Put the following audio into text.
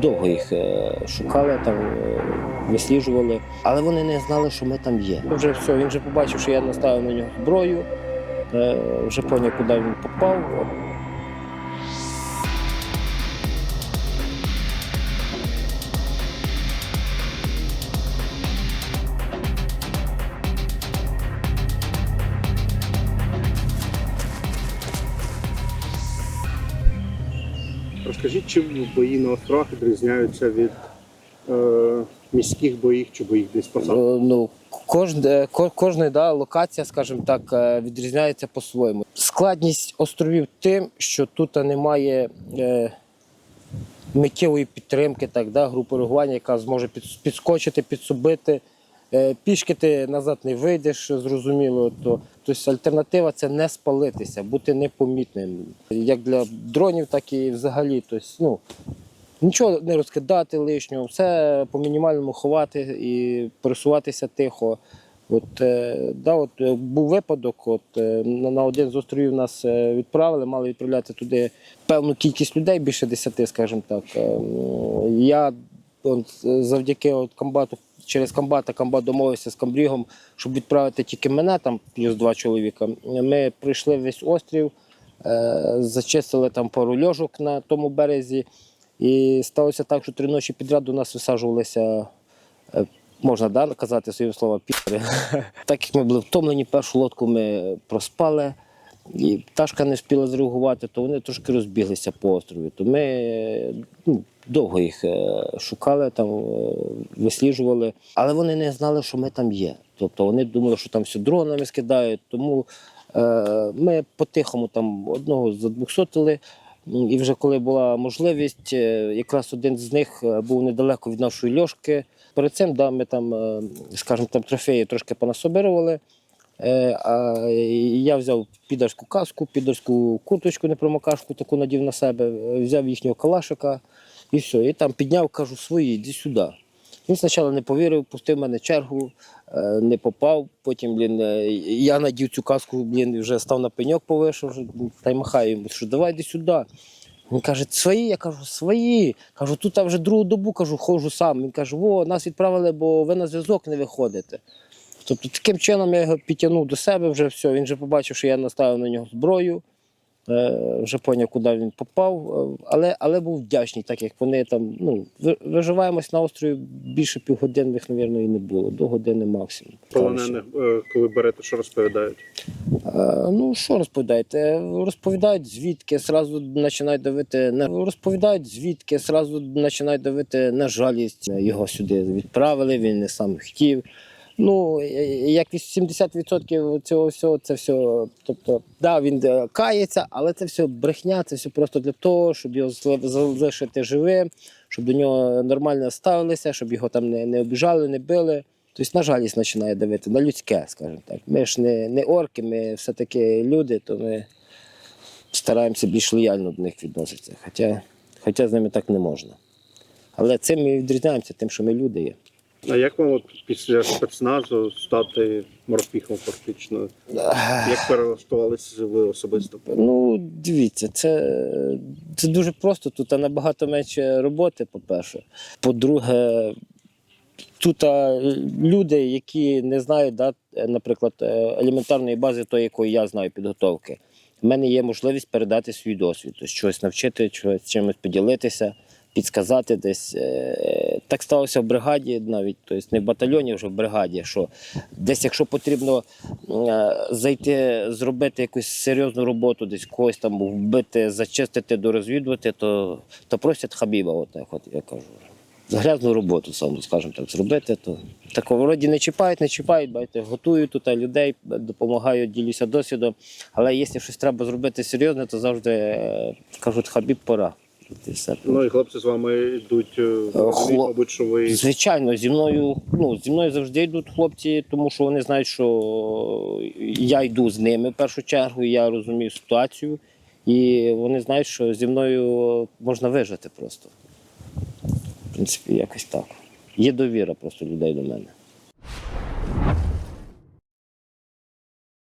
довго їх е, шукали, там е, висліджували, але вони не знали, що ми там є. Вже все, він вже побачив, що я наставив на нього зброю, е, вже поняв, куди він попав. Розкажіть, чим бої на островах відрізняються від е, міських боїв чи боїв десь Е, посад? Ну, кожна, кожна да, локація, скажімо так, е, відрізняється по-своєму. Складність островів тим, що тут немає е, миттєвої підтримки, так, да, групи реагування, яка зможе підскочити, підсобити. Е, Пішки ти назад не вийдеш, зрозуміло. То, тобто альтернатива це не спалитися, бути непомітним. Як для дронів, так і взагалі. Тобто, ну, Нічого не розкидати лишнього, все по мінімальному ховати і пересуватися тихо. От, е, да, от, е, був випадок, от, на, на один з островів нас відправили, мали відправляти туди певну кількість людей, більше десяти, скажімо так. Е, м, Я от, завдяки от, комбату, через комбата комбат домовився з комбрігом, щоб відправити тільки мене, там плюс два чоловіка. Ми прийшли весь острів, е, зачистили там пару льожок на тому березі. І сталося так, що три ночі підряд до нас висаджувалися, е, можна да, казати свої слова, піри. Так як ми були втомлені, першу лодку ми проспали, і пташка не встигла зреагувати, то вони трошки розбіглися по острові. То ми ну, довго їх е, шукали, там, е, висліджували, але вони не знали, що ми там є. Тобто вони думали, що там все дронами скидають. Тому е, ми по-тихому там одного задвухсотили. І вже коли була можливість, якраз один з них був недалеко від нашої льошки. Перед цим да, ми там, скажімо, там трофеї трошки понасобирували. А я взяв підарську каску, підарську курточку непромокашку, таку надів на себе, взяв їхнього калашика і все. І там підняв, кажу, свої, йди сюди. Він спочатку не повірив, пустив мене чергу, е, не попав. Потім блін, е, я надів цю каску, блін, вже став на пеньок повишив, та й махаю йому, що давай йди сюди. Він каже, свої, я кажу, свої. Кажу, тут вже другу добу кажу, ходжу сам. Він каже, о, нас відправили, бо ви на зв'язок не виходите. Тобто таким чином я його підтягнув до себе, вже все. Він вже побачив, що я наставив на нього зброю, вже поняв, куди він попав. Е, Але, але був вдячний, так як вони там ну, виживаємось на острові більше півгодинних, мабуть, і не було, до години максимум. Полонених, е, коли берете, що розповідають? Е, Ну, що розповідаєте? Розповідають звідки, зразу починають давити на розповідають звідки, зразу починають давити на жалість. Його сюди відправили, він не сам хотів. Ну, е, як 70% цього всього, це все. Тобто, да, він е, кається, але це все брехня, це все просто для того, щоб його залишити живим, щоб до нього нормально ставилися, щоб його там не, не обіжали, не били. Тобто на жалість починає давити, на людське, скажімо так. Ми ж не, не орки, ми все-таки люди, то ми стараємося більш лояльно до них відноситися. Хоча, хоча з ними так не можна. Але цим ми відрізняємося, тим, що ми люди є. А як вам от після спецназу стати морпіхом фактично? Як перелаштувалися ви особисто? Ну, дивіться, це, це дуже просто. Тут набагато менше роботи, по-перше. По-друге, тут люди, які не знають, да, наприклад, е, елементарної бази, тої, якої я знаю підготовки. в мене є можливість передати свій досвід, щось навчити, чогось чимось поділитися, підсказати десь. Е, Так сталося в бригаді навіть, тобто не в батальйоні, вже в бригаді. Що десь, якщо потрібно е, зайти, зробити якусь серйозну роботу, десь когось там вбити, зачистити, дорозвідувати, то, то просять хабіба, отак, от я кажу. Грязну роботу, саме, скажімо так, зробити, то такого вроді не чіпають, не чіпають, бачите, готують тут людей, допомагають, ділюся досвідом. Але якщо щось треба зробити серйозне, то завжди е, кажуть, хабіб пора. І все. Ну і хлопці з вами йдуть, е, розуміють, хлоп- мабуть, що ви Звичайно, зі мною, ну, зі мною завжди йдуть хлопці, тому що вони знають, що я йду з ними в першу чергу, я розумію ситуацію, і вони знають, що зі мною можна вижити просто. В принципі, якось так. Є довіра просто людей до мене.